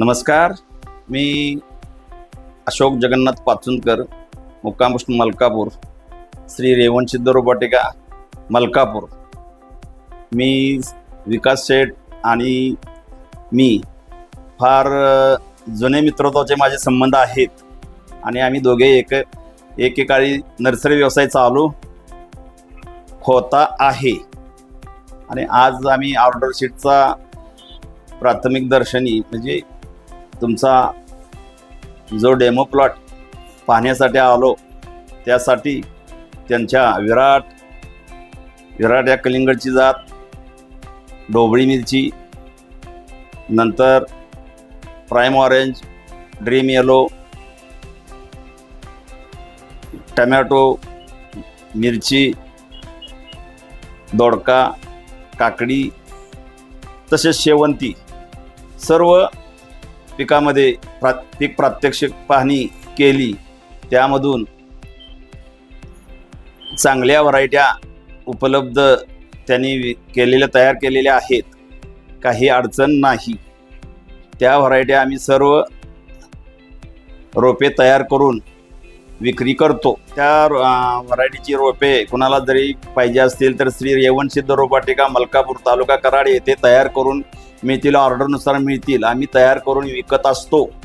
नमस्कार. मी अशोक जगन्नाथ पाचुंदकर मुक्काम मलकापूर श्री रेवण सिद्ध रोबोटिका मलकापूर. मी विकास शेठ आणि मी फार जुने मित्रत्वाचे माझे संबंध आहेत आणि आम्ही दोघे एक एकेकाळी नर्सरी व्यवसाय चालू होता आहे. आणि आज आम्ही ऑर्डर शीटचा प्राथमिक दर्शनी म्हणजे तुमचा जो डेमो प्लॉट पाहण्यासाठी आलो त्यासाठी त्यांच्या विराट विराट या कलिंगडची जात ढोबळी मिरची नंतर prime orange dream yellow tomato मिरची दोडका काकडी तसेच शेवंती सर्व पिकामध्ये प्रा पीक प्रात्यक्षिक पाहणी केली. त्यामधून चांगल्या व्हरायट्या उपलब्ध त्यांनी केलेल्या तयार केलेल्या आहेत. काही अडचण नाही. त्या व्हरायट्या आम्ही सर्व रोपे तयार करून विक्री करतो. त्या व्हरायटीची रोपे कुणाला जरी पाहिजे असतील तर श्री रेवणसिद्ध रोपाटिका मलकापूर तालुका कराड येथे तयार करून मिळतील ऑर्डरनुसार मिळतील. आम्ही तयार करून विकत असतो.